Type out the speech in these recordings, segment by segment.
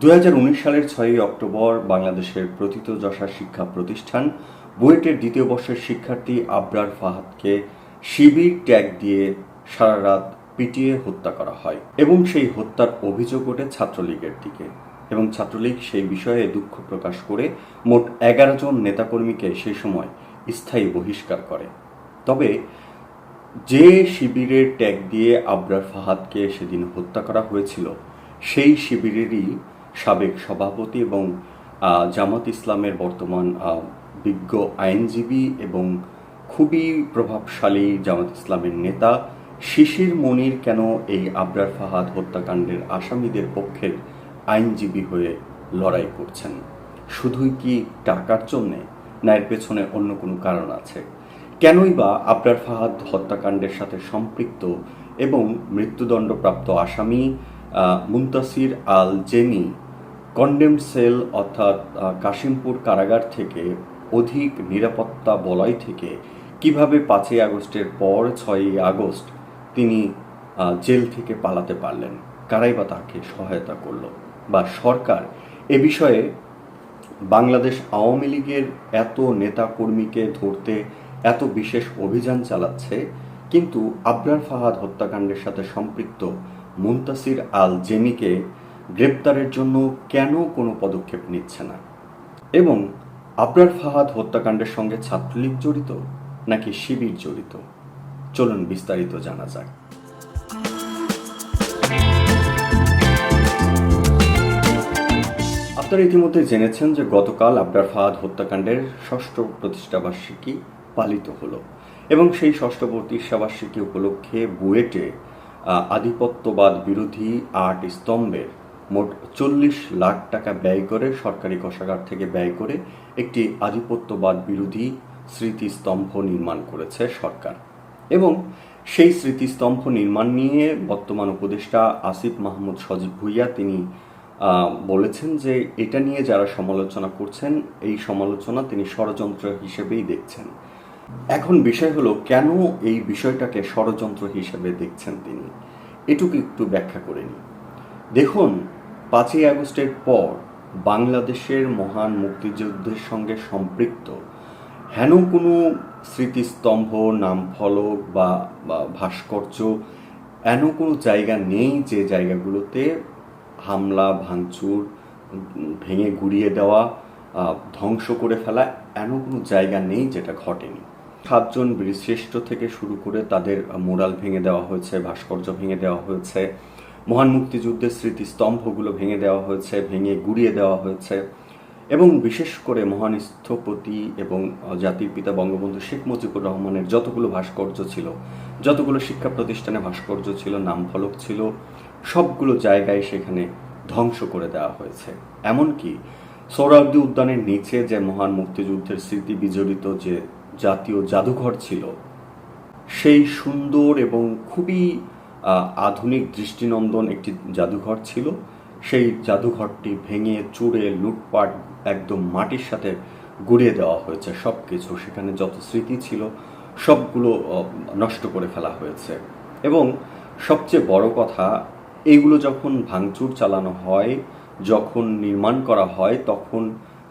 দু হাজার উনিশ সালের ছয়ই অক্টোবর বাংলাদেশের প্রথিতযশা শিক্ষা প্রতিষ্ঠান বুয়েটের দ্বিতীয় বর্ষের শিক্ষার্থী আবরার ফাহাদকে শিবির ট্যাগ দিয়ে সারা রাত পিটিয়ে হত্যা করা হয় এবং সেই হত্যার অভিযোগ ওঠে ছাত্রলীগের দিকে। এবং ছাত্রলীগ সেই বিষয়ে দুঃখ প্রকাশ করে মোট এগারো জন নেতাকর্মীকে সেই সময় স্থায়ী বহিষ্কার করে। তবে যে শিবিরের ট্যাগ দিয়ে আবরার ফাহাদকে সেদিন হত্যা করা হয়েছিল, সেই শিবিরেরই সাবেক সভাপতি এবং জামাত ইসলামের বর্তমান বিজ্ঞ আইনজীবী এবং খুবই প্রভাবশালী জামাত ইসলামের নেতা শিশির মনির কেন এই আবরার ফাহাদ হত্যাকাণ্ডের আসামিদের পক্ষের আইনজীবী হয়ে লড়াই করছেন? শুধুই কি টাকার জন্যে না এর পেছনে অন্য কোনো কারণ আছে? কেনই বা আবরার ফাহাদ হত্যাকাণ্ডের সাথে সম্পৃক্ত এবং মৃত্যুদণ্ডপ্রাপ্ত আসামি মুন্তাসির আল জেনি কন্ডেম সেল অর্থাৎ কাশিমপুর কারাগার থেকে অধিক নিরাপত্তা বলয় থেকে কীভাবে পাঁচই আগস্টের পর ছয়ই আগস্ট তিনি জেল থেকে পালাতে পারলেন, কারাই বা তাকে সহায়তা করল? বা সরকার এ বিষয়ে বাংলাদেশ আওয়ামী লীগের এত নেতা কর্মীকে ধরতে এত বিশেষ অভিযান চালাচ্ছে, কিন্তু আবরার ফাহাদ হত্যাকাণ্ডের সাথে সম্পৃক্ত মুন্তাসির আল জেমিকে গ্রেপ্তারের জন্য কেন কোনো পদক্ষেপ নিচ্ছে না? এবং আবরার ফাহাদ হত্যাকাণ্ডের সঙ্গে ছাত্রলীগ জড়িত নাকি শিবির জড়িত? চলুন বিস্তারিত জানা যাক। আপনারা ইতিমধ্যে জেনেছেন যে গতকাল আবরার ফাহাদ হত্যাকাণ্ডের ষষ্ঠ প্রতিষ্ঠাবার্ষিকী পালিত হলো এবং সেই ষষ্ঠ প্রতিষ্ঠাবার্ষিকী উপলক্ষে বুয়েটে আধিপত্যবাদ বিরোধী আট স্তম্ভের মোট চল্লিশ লাখ টাকা ব্যয় করে, সরকারি কোষাগার থেকে ব্যয় করে একটি আধিপত্যবাদ বিরোধী স্মৃতিস্তম্ভ নির্মাণ করেছে সরকার। এবং সেই স্মৃতিস্তম্ভ নির্মাণ নিয়ে বর্তমান উপদেষ্টা আসিফ মাহমুদ সজীব ভুইয়া তিনি বলেছেন যে এটা নিয়ে যারা সমালোচনা করছেন, এই সমালোচনা তিনি ষড়যন্ত্র হিসেবেই দেখছেন। এখন বিষয় হলো, কেন এই বিষয়টাকে ষড়যন্ত্র হিসেবে দেখছেন তিনি? এটুকু একটু ব্যাখ্যা করে নিই। দেখুন, পাঁচই আগস্টের পর বাংলাদেশের মহান মুক্তিযুদ্ধের সঙ্গে সম্পৃক্ত, হেন কোনো স্মৃতিস্তম্ভ, নামফলক বা ভাস্কর্য, এন কোনো জায়গা নেই যে জায়গাগুলোতে হামলা, ভাঙচুর, ভেঙে গুড়িয়ে দেওয়া ধ্বংস করে ফেলা এমন কোনো জায়গা নেই যেটা ঘটেনি। সাতজন বীরশ্রেষ্ঠ থেকে শুরু করে তাদের মোরাল ভেঙে দেওয়া হয়েছে, ভাস্কর্য ভেঙে দেওয়া হয়েছে, মহান মুক্তিযুদ্ধের স্মৃতিস্তম্ভগুলো ভেঙে দেওয়া হয়েছে, ভেঙে গুড়িয়ে দেওয়া হয়েছে এবং বিশেষ করে মহান স্থপতি এবং জাতির পিতা বঙ্গবন্ধু শেখ মুজিবুর রহমানের যতগুলো ভাস্কর্য ছিল, যতগুলো শিক্ষা প্রতিষ্ঠানে ভাস্কর্য ছিল নামফলক ছিল, সবগুলো জায়গায় সেখানে ধ্বংস করে দেওয়া হয়েছে। এমনকি সৌরাব্দি উদ্যানের নিচে যে মহান মুক্তিযুদ্ধের স্মৃতি বিজড়িত যে জাতীয় জাদুঘর ছিল। সেই সুন্দর এবং খুবই আধুনিক দৃষ্টিনন্দন একটি জাদুঘর ছিল। সেই জাদুঘরটি ভেঙে, চুড়ে, লুটপাট একদম মাটির সাথে গুড়িয়ে দেওয়া হয়েছে। সব কিছু সেখানে যত স্মৃতি ছিল, সবগুলো নষ্ট করে ফেলা হয়েছে। এবং সবচেয়ে বড় কথা এইগুলো যখন ভাঙচুর চালানো হয়, যখন নির্মাণ করা হয়, তখন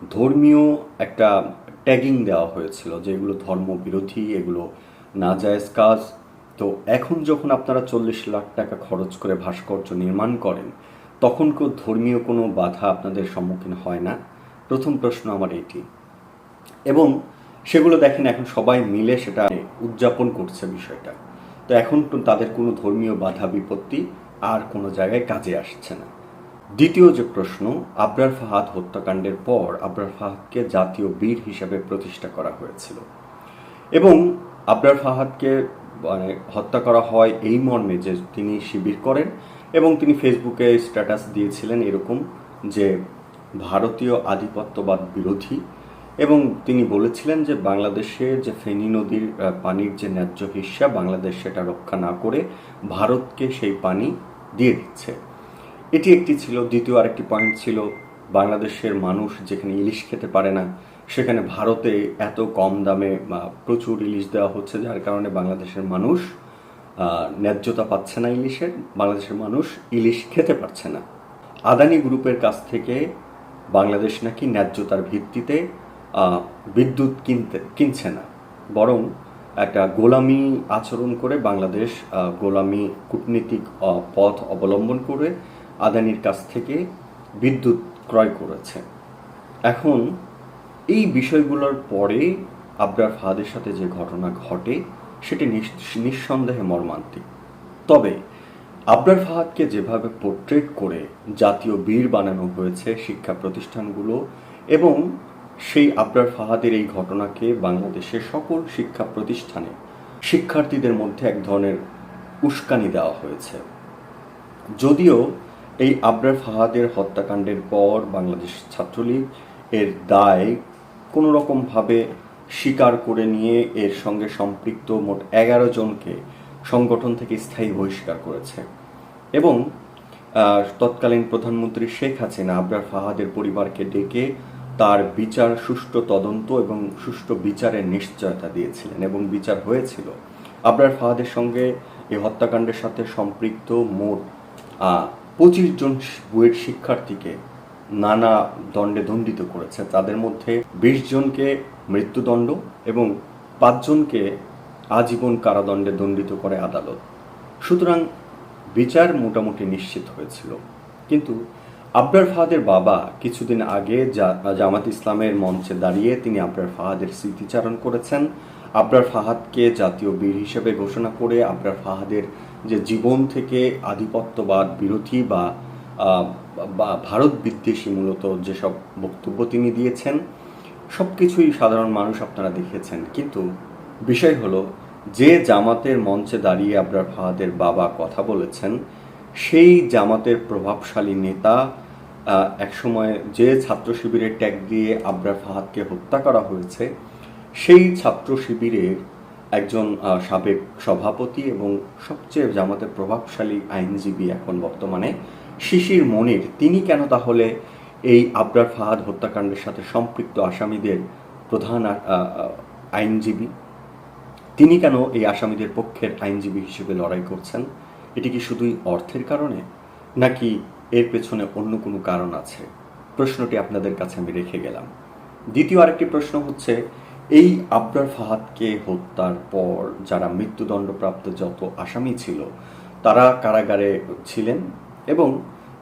ধর্মীয় একটা ট্যাগিং দেওয়া হয়েছিল যে এগুলো ধর্মবিরোধী, এগুলো নাজায়েজ কাজ। তো এখন যখন আপনারা চল্লিশ লাখ টাকা খরচ করে ভাস্কর্য নির্মাণ করেন, তখন কেউ ধর্মীয় কোনো বাধা আপনাদের সম্মুখীন হয় না? প্রথম প্রশ্ন আমার এটি। এবং সেগুলো দেখেন এখন সবাই মিলে সেটা উদযাপন করছে বিষয়টা। তো এখন তাদের কোনো ধর্মীয় বাধা, বিপত্তি আর কোনো জায়গায় কাজে আসছে না। দ্বিতীয় যে প্রশ্ন, আবরার ফাহাদ হত্যাকাণ্ডের পর আবরার ফাহাদকে জাতীয় বীর হিসাবে প্রতিষ্ঠা করা হয়েছিল। এবং আবরার ফাহাদকে মানে হত্যা করা হয় এই মর্মে যে তিনি শিবির করেন এবং তিনি ফেসবুকে স্ট্যাটাস দিয়েছিলেন এরকম যে ভারতীয় আধিপত্যবাদ বিরোধী এবং তিনি বলেছিলেন যে বাংলাদেশে যে ফেনী নদীর পানির যে ন্যায্য হিস্সা বাংলাদেশ সেটা রক্ষা না করে ভারতকে সেই পানি দিয়ে দিচ্ছে। এটি একটি ছিল, দ্বিতীয় আরেকটি পয়েন্ট ছিল, বাংলাদেশের মানুষ যেখানে ইলিশ খেতে পারে না, সেখানে ভারতে এত কম দামে প্রচুর ইলিশ দেওয়া হচ্ছে, যার কারণে বাংলাদেশের মানুষ ন্যায্যতা পাচ্ছে না ইলিশের, বাংলাদেশের মানুষ ইলিশ খেতে পারছে না। আদানি গ্রুপের কাছ থেকে বাংলাদেশ নাকি ন্যায্যতার ভিত্তিতে বিদ্যুৎ কিনতে, কিনছে না। বরং একটা গোলামি আচরণ করে বাংলাদেশ গোলামি কূটনীতিক পথ অবলম্বন করে আদানির কাছ থেকে বিদ্যুৎ ক্রয় করেছে। এখন এই বিষয়গুলোর পরে আবরার ফাহাদের সাথে যে ঘটনা ঘটে, সেটি নিঃসন্দেহে মর্মান্তিক। তবে আবরার ফাহাদকে যেভাবে পোর্ট্রেট করে জাতীয় বীর বানানো হয়েছে শিক্ষা প্রতিষ্ঠানগুলো এবং সেই আবরার ফাহাদের এই ঘটনাকে বাংলাদেশের সকল শিক্ষা প্রতিষ্ঠানে শিক্ষার্থীদের মধ্যে এক ধরনের উস্কানি দেওয়া হয়েছে। যদিও এই আবরার ফাহাদের হত্যাকাণ্ডের পর বাংলাদেশ ছাত্রলীগ এর দায় কোনো রকমভাবে স্বীকার করে নিয়ে এর সঙ্গে সম্পৃক্ত মোট এগারো জনকে সংগঠন থেকে স্থায়ী বহিষ্কার করেছে। এবং তৎকালীন প্রধানমন্ত্রী শেখ হাসিনা আবরার ফাহাদের পরিবারকে ডেকে তার বিচার, সুষ্ঠু তদন্ত এবং সুষ্ঠু বিচারের নিশ্চয়তা দিয়েছিলেন এবং বিচার হয়েছিল। আবরার ফাহাদের সঙ্গে এই হত্যাকাণ্ডের সাথে সম্পৃক্ত মোট পঁচিশ জন বুয়েট শিক্ষার্থীকে নানা দণ্ডে দণ্ডিত করেছে। তাদের মধ্যে বিশ জনকে মৃত্যুদণ্ড এবং পাঁচজনকে আজীবন কারাদণ্ডে দণ্ডিত করে আদালত। সুতরাং বিচার মোটামুটি নিশ্চিত হয়েছিল। কিন্তু আবরার ফাহাদের বাবা কিছুদিন আগে জামাত ইসলামের মঞ্চে দাঁড়িয়ে তিনি আবরার ফাহাদের স্মৃতিচারণ করেছেন। আবরার ফাহাদকে জাতীয় বীর হিসেবে ঘোষণা করে আবরার ফাহাদের যে জীবন থেকে আধিপত্যবাদ, বিরোধী বা বা ভারত বিদ্বেষী মূলত যেসব বক্তব্য তিনি দিয়েছেন সব কিছুই সাধারণ মানুষ আপনারা দেখেছেন। কিন্তু বিষয় হলো, যে জামাতের মঞ্চে দাঁড়িয়ে আবরার ফাহাদের বাবা কথা বলেছেন, সেই জামাতের প্রভাবশালী নেতা একসময় যে ছাত্র শিবিরের ট্যাগ দিয়ে আবরার ফাহাদকে হত্যা করা হয়েছে, সেই ছাত্র শিবিরের একজন সাবেক সভাপতি এবং সবচেয়ে জামাতের প্রভাবশালী আইনজীবী এখন বর্তমানে, শিশির মনির। তিনি কেন তাহলে এই আবরার ফাহাদ হত্যাকাণ্ডের সাথে সম্পৃক্ত আসামিদের প্রধান আইনজীবী? তিনি কেন এই আসামিদের পক্ষের আইনজীবী হিসেবে লড়াই করছেন? এটি কি শুধুই অর্থের কারণে, নাকি এর পেছনে অন্য কোনো কারণ আছে? প্রশ্নটি আপনাদের কাছে আমি রেখে গেলাম। দ্বিতীয় আরেকটি প্রশ্ন হচ্ছে এই আবরার ফাহাদকে হত্যার পর যারা মৃত্যুদণ্ডপ্রাপ্ত যত আসামি ছিল, তারা কারাগারে ছিলেন এবং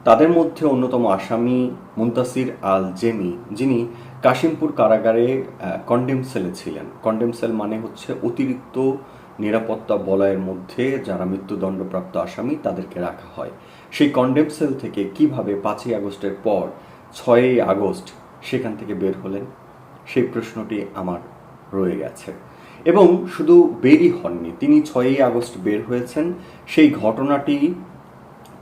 তাদের মধ্যে অন্যতম আসামি মুন্তাসির আল জেমি যিনি কাশিমপুর কারাগারে কন্ডেম সেলে ছিলেন। কন্ডেম সেল মানে হচ্ছে অতিরিক্ত নিরাপত্তা বলয়ের মধ্যে যারা মৃত্যুদণ্ডপ্রাপ্ত আসামি তাদেরকে রাখা হয়। সেই কন্ডেম সেল থেকে কীভাবে পাঁচই আগস্টের পর ছয়ই আগস্ট সেখান থেকে বের হলেন? সেই প্রশ্নটি আমার রয়ে গেছে। এবং শুধু বেরই হননি, তিনি ছয়ই আগস্ট বের হয়েছেন। সেই ঘটনাটি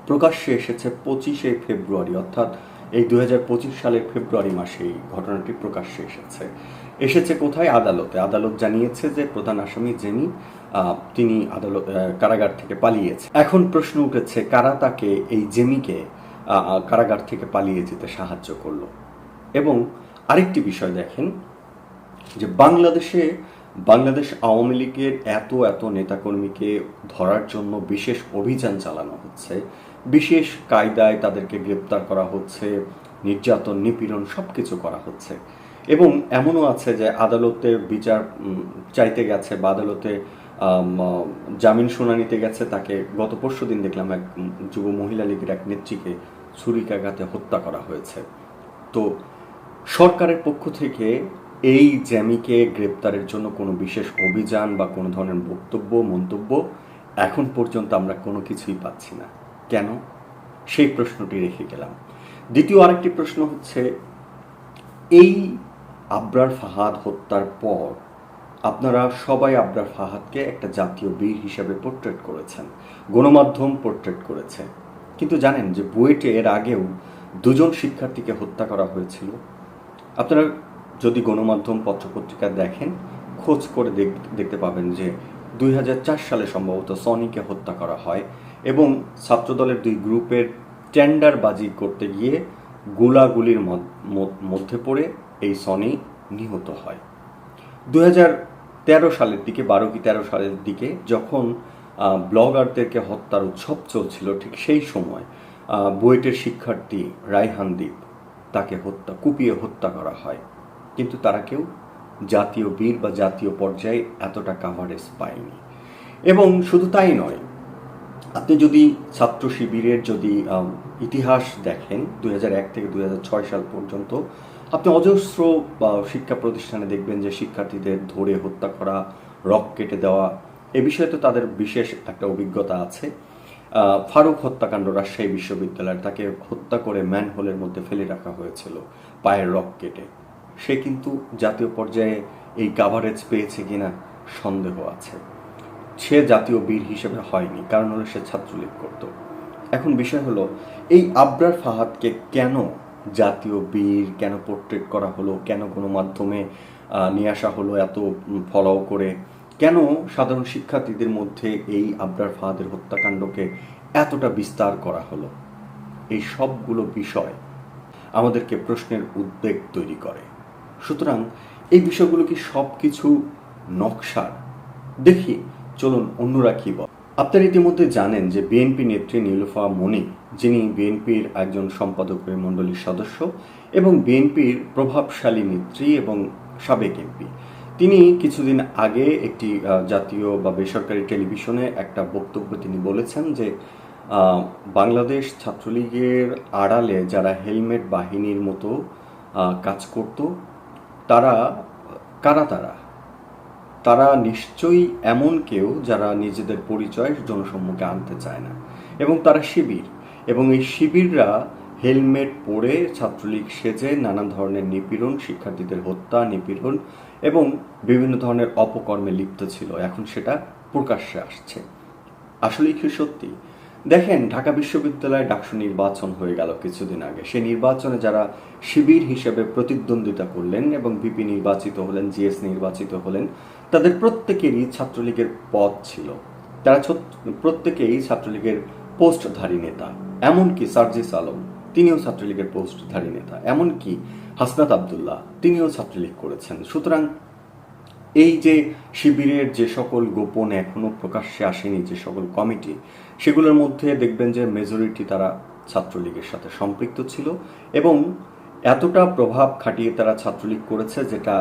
প্রকাশ্যে এসেছে পঁচিশে ফেব্রুয়ারি, অর্থাৎ এই দুই হাজার পঁচিশ সালের ফেব্রুয়ারি মাসে এই ঘটনাটি প্রকাশ্যে এসেছে। এসেছে কোথায়? আদালতে। আদালত জানিয়েছে যে প্রধান আসামি জেমি তিনি আদালত কারাগার থেকে পালিয়েছে এখন প্রশ্ন উঠেছে, কারা তাকে, এই জেমিকে কারাগার থেকে পালিয়ে যেতে সাহায্য করল? এবং আরেকটি বিষয় দেখেন যে বাংলাদেশে, বাংলাদেশ আওয়ামী লীগের এত এত নেতাকর্মীকে ধরার জন্য বিশেষ অভিযান চালানো হচ্ছে। বিশেষ কায়দায় তাদেরকে গ্রেপ্তার করা হচ্ছে, নির্যাতন, নিপীড়ন সব কিছু করা হচ্ছে। এবং এমনও আছে যে আদালতে বিচার চাইতে গেছে বা আদালতে জামিন শুনানিতে গেছে, তাকে গত পরশু দিন দেখলাম এক যুব মহিলা লীগের এক নেত্রীকে ছুরিকাঘাতে হত্যা করা হয়েছে। তো সরকারের পক্ষ থেকে এই জ্যামিকে গ্রেপ্তারের জন্য কোনো বিশেষ অভিযান বা কোনো ধরনের বক্তব্য, মন্তব্য এখন পর্যন্ত আমরা কোনো কিছুই পাচ্ছি না। কেন? সেই প্রশ্নটি রেখে গেলাম। দ্বিতীয় আরেকটি প্রশ্ন হচ্ছে, এই আবরার ফাহাদ হত্যার পর আপনারা সবাই আবরার ফাহাদকে একটা জাতীয় বীর হিসাবে পোর্ট্রেট করেছেন, গণমাধ্যম পোর্ট্রেট করেছে। কিন্তু জানেন যে বুয়েটে এর আগেও দুজন শিক্ষার্থীকে হত্যা করা হয়েছিল। আপনারা যদি গণমাধ্যম পত্রপত্রিকা দেখেন, খোঁজ করে দেখ- দেখতে পাবেন যে দুই হাজার চার সালে সম্ভবত সনিকে হত্যা করা হয় এবং ছাত্রদলের দুই গ্রুপের টেন্ডারবাজি করতে গিয়ে গোলাগুলির মধ্যে পড়ে এই সনি নিহত হয়। দু তেরো সালের দিকে, বারো কি তেরো সালের দিকে যখন ব্লগারদেরকে হত্যার উৎসব চলছিল ঠিক সেই সময় বুয়েটের শিক্ষার্থী রায়হানদীপ তাকে হত্যা, কুপিয়ে হত্যা করা হয়। কিন্তু তারা কেউ জাতীয় বীর বা জাতীয় পর্যায়ে এতটা কাভারেজ পায়নি। এবং শুধু তাই নয়, আপনি যদি ছাত্র শিবিরের যদি ইতিহাস দেখেন দু এক থেকে দু হাজার ছয় সাল পর্যন্ত, আপনি অজস্র শিক্ষা প্রতিষ্ঠানে দেখবেন যে শিক্ষার্থীদের ধরে হত্যা করা, রক কেটে দেওয়া, এ বিষয়ে তো তাদের বিশেষ একটা অভিজ্ঞতা আছে। ফারুক হত্যাকাণ্ড রাজশাহী বিশ্ববিদ্যালয়ের তাকে হত্যা করে ম্যানহোলের মধ্যে ফেলে রাখা হয়েছিল, পায়ের রক কেটে। সে কিন্তু জাতীয় পর্যায়ে এই কাভারেজ পেয়েছে কিনা সন্দেহ আছে। সে জাতীয় বীর হিসেবে হয়নি, কারণ হলো সে ছাত্রলীগ করত। এখন বিষয় হলো, এই আবরার ফাহাদকে কেন জাতীয় বীর, কেন পোর্ট্রেট করা হলো, কেন কোনো মাধ্যমে নিয়ে আসা হলো এত ফলো করে, কেন সাধারণ শিক্ষার্থীদের মধ্যে এই আবরার ফাহাদের হত্যাকাণ্ডকে এতটা বিস্তার করা হলো? এই সবগুলো বিষয় আমাদেরকে প্রশ্নের উদ্বেগ তৈরি করে। সুতরাং এই বিষয়গুলো কি সব কিছু নকশার? দেখি, চলুন অন্যরা কি বল। আপনারা ইতিমধ্যে জানেন যে বিএনপি নেত্রী নীলুফা মনি যিনি বিএনপির একজন সম্পাদক মণ্ডলীর সদস্য এবং বিএনপির প্রভাবশালী নেত্রী এবং সাবেক এমপি তিনি কিছুদিন আগে একটি জাতীয় বা বেসরকারি টেলিভিশনে একটা বক্তব্য তিনি বলেছেন যে বাংলাদেশ ছাত্রলীগের আড়ালে যারা হেলমেট বাহিনীর মতো কাজ করত তারা, কারা তারা? তারা নিশ্চয়ই এমন কেউ যারা নিজেদের পরিচয় জনসম্মুখে আনতে চায় না। এবং তারা শিবির। এবং এই শিবিররা হেলমেট পরে ছাত্রলীগ সেজে নানা ধরনের নিপীড়ন, শিক্ষার্থীদের হত্যা, নিপীড়ন এবং বিভিন্ন ধরনের অপকর্মে লিপ্ত ছিল। এখন সেটা প্রকাশ্যে আসছে। আসলেই কি সত্যি? দেখেন, ঢাকা বিশ্ববিদ্যালয়ে ডাকসু নির্বাচন হয়ে গেল কিছুদিন আগে। সেই নির্বাচনে যারা শিবির হিসেবে প্রতিদ্বন্দ্বিতা করলেন এবং বিপি নির্বাচিত হলেন, জিএস নির্বাচিত হলেন, তাদের প্রত্যেকেরই ছাত্রলীগের পদ ছিল। তারা প্রত্যেকেই ছাত্রলীগের পোস্টধারী নেতা। এমনকি সার্জিস আলম, তিনিও ছাত্রলীগের পোস্টধারী নেতা। এমনকি হাসনাত আবদুল্লাহ, তিনিও ছাত্রলীগ করেছেন। সুতরাং এই যে শিবিরের যে সকল গোপন এখনও প্রকাশ্যে আসেনি যে সকল কমিটি সেগুলোর মধ্যে দেখবেন যে মেজরিটি তারা ছাত্রলীগের সাথে সম্পৃক্ত ছিল এবং এতটা প্রভাব খাটিয়ে তারা ছাত্রলীগ করেছে যেটা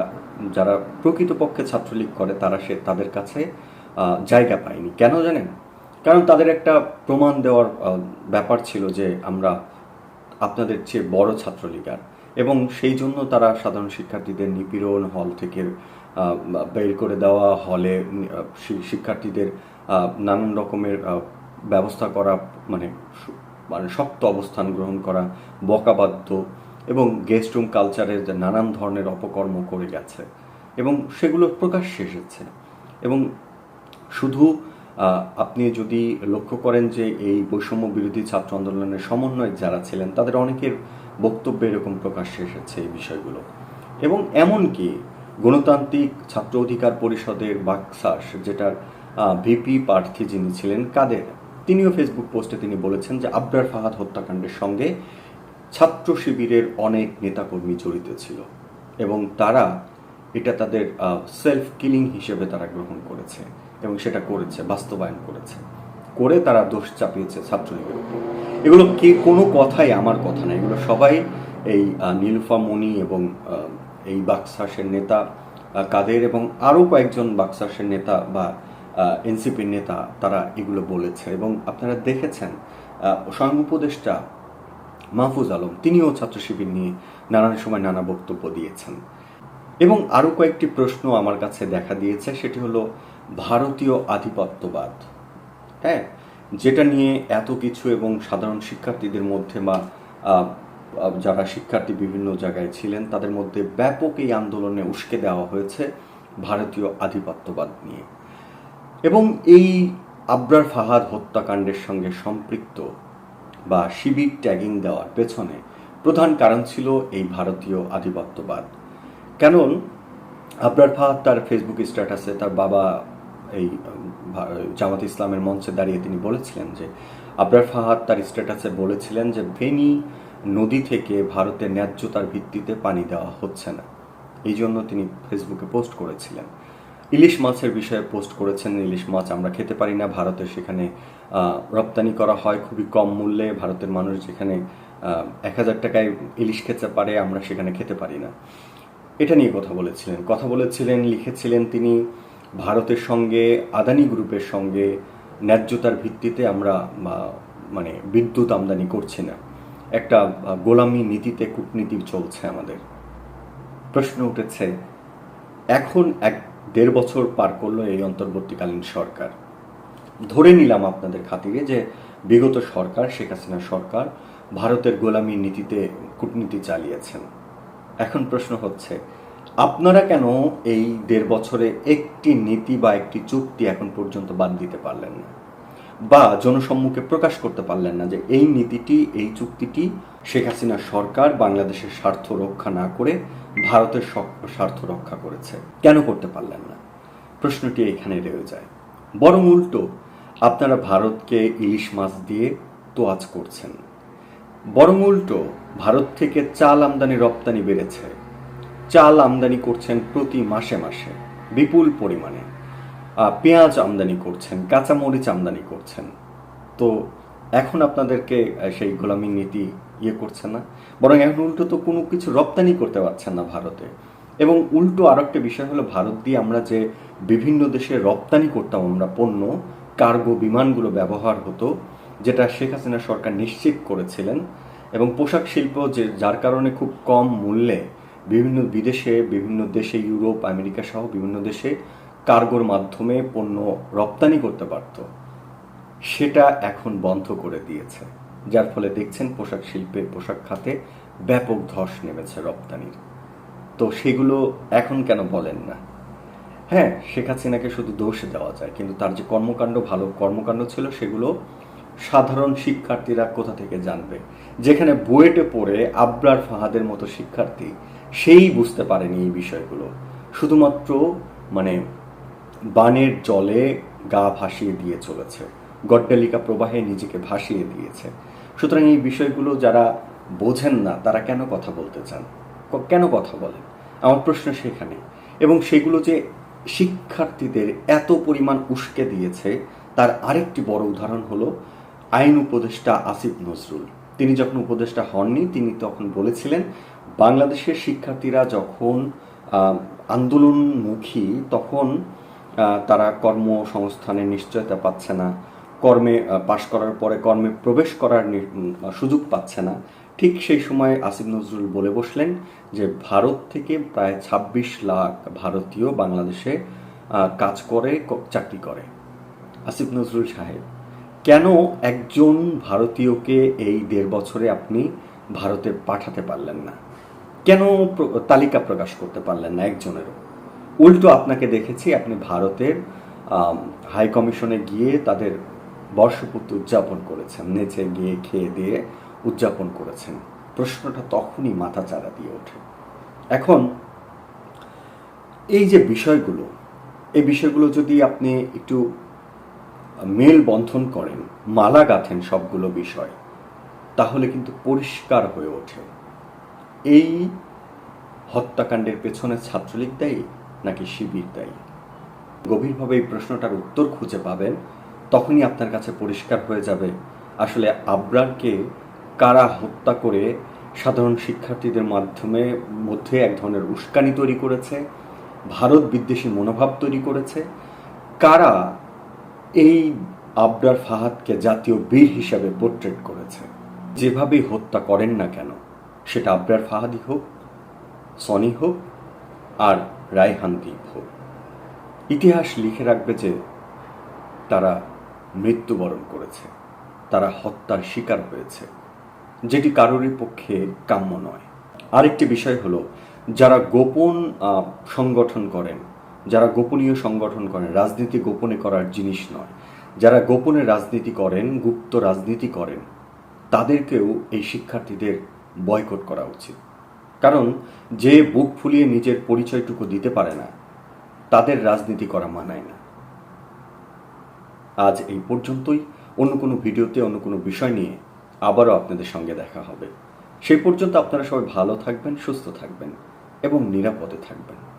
যারা প্রকৃতপক্ষে ছাত্রলীগ করে তারা সে তাদের কাছে জায়গা পায়নি। কেন জানেন? কারণ তাদের একটা প্রমাণ দেওয়ার ব্যাপার ছিল যে আমরা আপনাদের চেয়ে বড় ছাত্রলীগার এবং সেই জন্য তারা সাধারণ শিক্ষার্থীদের নিপীড়ন হল থেকে বের করে দেওয়া হলে শিক্ষার্থীদের নানান রকমের ব্যবস্থা করা মানে মানে শক্ত অবস্থান গ্রহণ করা বকাবাদ্য এবং গেস্ট রুম কালচারের যে নানান ধরনের অপকর্ম করে গেছে এবং সেগুলো প্রকাশ্যে এসেছে। এবং শুধু আপনি যদি লক্ষ্য করেন যে এই বৈষম্য বিরোধী ছাত্র আন্দোলনের সমন্বয়ক যারা ছিলেন, তাদের অনেকের বক্তব্য এরকম প্রকাশ্যে এসেছে এই বিষয়গুলো। এবং এমনকি গণতান্ত্রিক ছাত্র অধিকার পরিষদের বাকসাস, যেটার ভিপি প্রার্থী যিনি ছিলেন, কাদের? তিনিও ফেসবুক পোস্টে তিনি বলেছেন যে আবরার ফাহাদ হত্যাকাণ্ডের সঙ্গে ছাত্র শিবিরের অনেক নেতাকর্মী জড়িত ছিল এবং তারা এটা তাদের সেলফ কিলিং হিসেবে তারা গ্রহণ করেছে এবং সেটা করেছে বাস্তবায়ন করেছে। করে তারা দোষ চাপিয়েছে ছাত্রলীগের উপর। এগুলো কে কোনো কথাই আমার কথা না। এগুলো সবাই এই আহ, নীলুফা মণি এবং এই বাক্সাসের নেতা কাদের এবং আরও কয়েকজন বাক্সাসের নেতা বা এনসিপির নেতা তারা এগুলো বলেছে এবং আপনারা দেখেছেন স্বয়ং উপদেষ্টা মাহফুজ আলম তিনিও ছাত্র শিবির নিয়ে নানান সময় নানা বক্তব্য দিয়েছেন। এবং আরও কয়েকটি প্রশ্ন আমার কাছে দেখা দিয়েছে, সেটি হলো ভারতীয় আধিপত্যবাদ। হ্যাঁ যেটা নিয়ে এত কিছু এবং সাধারণ শিক্ষার্থীদের মধ্যে বা যারা শিক্ষার্থী বিভিন্ন জায়গায় ছিলেন, তাদের মধ্যে ব্যাপক এই আন্দোলনে উস্কে দেওয়া হয়েছে ভারতীয় আধিপত্যবাদ নিয়ে। এবং এই আবরার ফাহাদ হত্যাকাণ্ডের সঙ্গে সম্পৃক্ত বা শিবির ট্যাগিং দেওয়ার পেছনে প্রধান কারণ ছিল এই ভারতীয় আধিপত্যবাদ। কারণ আবরার ফাহাদ তার ফেসবুক স্ট্যাটাসে তার বাবা এই জামাত ইসলামের মঞ্চে দাঁড়িয়ে তিনি বলেছিলেন যে, আবরার ফাহাদ তার স্ট্যাটাসে বলেছিলেন যে, ভেনি নদী থেকে ভারতের ন্যায্যতার ভিত্তিতে পানি দেওয়া হচ্ছে না। এই জন্য তিনি ফেসবুকে পোস্ট করেছিলেন। ইলিশ মাছের বিষয়ে পোস্ট করেছেন, ইলিশ মাছ আমরা খেতে পারি না, ভারতে সেখানে রপ্তানি করা হয় খুবই কম মূল্যে, ভারতের মানুষ যেখানে এক হাজার টাকায় ইলিশ খেতে পারে, আমরা সেখানে খেতে পারি না। এটা নিয়ে কথা বলেছিলেন। কথা বলেছিলেন, লিখেছিলেন তিনি, ভারতের সঙ্গে, আদানি গ্রুপের সঙ্গে ন্যায্যতার ভিত্তিতে আমরা মানে বিদ্যুৎ আমদানি করছি না। একটা গোলামি নীতিতে কূটনীতি চলছে আমাদের। প্রশ্ন উঠেছে, এখন এক দেড় বছর পার করল এই অন্তর্বর্তীকালীন সরকার। ধরে নিলাম আপনাদের খাতিরে যে বিগত সরকার, শেখ হাসিনা সরকার, ভারতের গোলামি নীতিতে কূটনীতি চালিয়েছেন। এখন প্রশ্ন হচ্ছে, আপনারা কেন এই দেড় বছরে একটি নীতি বা একটি চুক্তি এখন পর্যন্ত বাদ দিতে পারলেন না? বা জনসম্মুখে প্রকাশ করতে পারলেন না যে এই নীতিটি, এই চুক্তিটি শেখ হাসিনা সরকার বাংলাদেশের স্বার্থ রক্ষা না করে ভারতের স্বার্থ রক্ষা করেছে। কেন করতে পারলেন না? প্রশ্নটি এখানে রয়ে যায়। বরং উল্টো, আপনারা ভারতকে ইলিশ মাছ দিয়ে তোয়াজ করছেন। বরং উল্টো, ভারত থেকে চাল আমদানি রপ্তানি বেড়েছে। চাল আমদানি করছেন প্রতি মাসে মাসে, বিপুল পরিমাণে। পেঁয়াজ আমদানি করছেন, কাঁচামরিচ আমদানি করছেন। তো এখন আপনাদেরকে সেই গোলামি নীতি ইয়ে করছে না। বরং এখন উল্টো তো কোনো কিছু রপ্তানি করতে পারছেন না ভারতে। এবং উল্টো আর একটা বিষয় হলো, ভারত দিয়ে আমরা যে বিভিন্ন দেশে রপ্তানি করতাম আমরা পণ্য, কার্গো বিমানগুলো ব্যবহার হতো, যেটা শেখ হাসিনা সরকার নিশ্চিত করেছিলেন। এবং পোশাক শিল্প যে, যার কারণে খুব কম মূল্যে বিভিন্ন বিদেশে, বিভিন্ন দেশে, ইউরোপ, আমেরিকা সহ বিভিন্ন দেশে কার্গোর মাধ্যমে পণ্য রপ্তানি করতে পারত। সেটা এখন বন্ধ করে দিয়েছে, যার ফলে দেখছেন পোশাক শিল্পে পোশাক খাতে ব্যাপক ধস নেমেছে রপ্তানির। তো সেগুলো এখন কেন বলেন না? হ্যাঁ শেখ হাসিনাকে শুধু দোষ দেওয়া যায়, কিন্তু তার যে কর্মকাণ্ড, ভালো কর্মকাণ্ড ছিল, সেগুলো সাধারণ শিক্ষার্থীরা কোথা থেকে জানবে? যেখানে বুয়েটে পড়ে আবরার ফাহাদের মতো শিক্ষার্থী, সেই বুঝতে পারেনি এই বিষয়গুলো। শুধুমাত্র মানে বানের জলে গা ভাসিয়ে দিয়ে চলেছে। গড্ডালিকা প্রবাহে নিজেকে ভাসিয়ে দিয়েছে। সুতরাং এই বিষয়গুলো যারা বোঝেন না, তারা কেন কথা বলতে চান? কেন কথা বলেন? আমার প্রশ্ন সেখানে। এবং সেগুলো যে শিক্ষার্থীদের এত পরিমাণ উস্কে দিয়েছে, তার আরেকটি বড় উদাহরণ হলো আইন উপদেষ্টা আসিফ নজরুল। তিনি যখন উপদেষ্টা হননি, তিনি তখন বলেছিলেন, বাংলাদেশের শিক্ষার্থীরা যখন আন্দোলনমুখী, তখন তারা কর্মসংস্থানের নিশ্চয়তা পাচ্ছে না। কর্মে পাশ করার পরে কর্মে প্রবেশ করার সুযোগ পাচ্ছে না। ঠিক সেই সময় আসিফ নজরুল বলে বসলেন যে, ভারত থেকে প্রায় ২৬ লাখ ভারতীয় বাংলাদেশে কাজ করে চাকরি করে। আসিফ নজরুল সাহেব, কেন একজন ভারতীয়কে এই দেড় বছরে আপনি ভারতে পাঠাতে পারলেন না? কেন তালিকা প্রকাশ করতে পারলেন না একজনেরও? উল্টো আপনাকে দেখেছি, আপনি ভারতের হাই কমিশনে গিয়ে তাদের বর্ষপূর্তি উদযাপন করেছেন, নেচে, গিয়ে, খেয়ে, দিয়ে উদযাপন করেছেন। প্রশ্নটা তখনই মাথা চারা দিয়ে ওঠে। এখন, এই যে বিষয়গুলো, এই বিষয়গুলো যদি আপনি একটু মেল বন্ধন করেন, মালা গাঁথেন সবগুলো বিষয়, তাহলে কিন্তু পরিষ্কার হয়ে ওঠে। এই হত্যাকাণ্ডের পেছনে ছাত্রলীগ দায়ী? নাকি শিবির দায়ী। গভীরভাবে এই প্রশ্নটার উত্তর খুঁজে পাবেন, তখনই আপনার কাছে পরিষ্কার হয়ে যাবে, আসলে আবরারকে কারা হত্যা করে সাধারণ শিক্ষার্থীদের মাধ্যমে মধ্যে এক ধরনের উস্কানি তৈরি করেছে, ভারত বিদ্বেষী মনোভাব তৈরি করেছে, কারা এই আবরার ফাহাদকে জাতীয় বীর হিসাবে পোর্ট্রেট করেছে। যেভাবেই হত্যা করেন না কেন, সেটা আবরার ফাহাদি হোক, সনি হোক, আর রায়হান দ্বীপ হোক ইতিহাস লিখে রাখবে যে, তারা মৃত্যুবরণ করেছে। তারা হত্যার শিকার হয়েছে, যেটি কারোরই পক্ষে কাম্য নয়। আরেকটি বিষয় হলো, যারা গোপন সংগঠন করেন, যারা গোপনীয় সংগঠন করেন, রাজনীতি গোপনে করার জিনিস নয়। যারা গোপনে রাজনীতি করেন, গুপ্ত রাজনীতি করেন, তাদেরকেও এই শিক্ষার্থীদের বয়কট করা উচিত। কারণ যে বুক ফুলিয়ে নিজের পরিচয়টুকু দিতে পারে না, তাদের রাজনীতি করা মানায় না। আজ এই পর্যন্তই। অন্য কোনো ভিডিওতে অন্য কোনো বিষয় নিয়ে আবারও আপনাদের সঙ্গে দেখা হবে। সেই পর্যন্ত আপনারা সবাই ভালো থাকবেন, সুস্থ থাকবেন এবং নিরাপদে থাকবেন।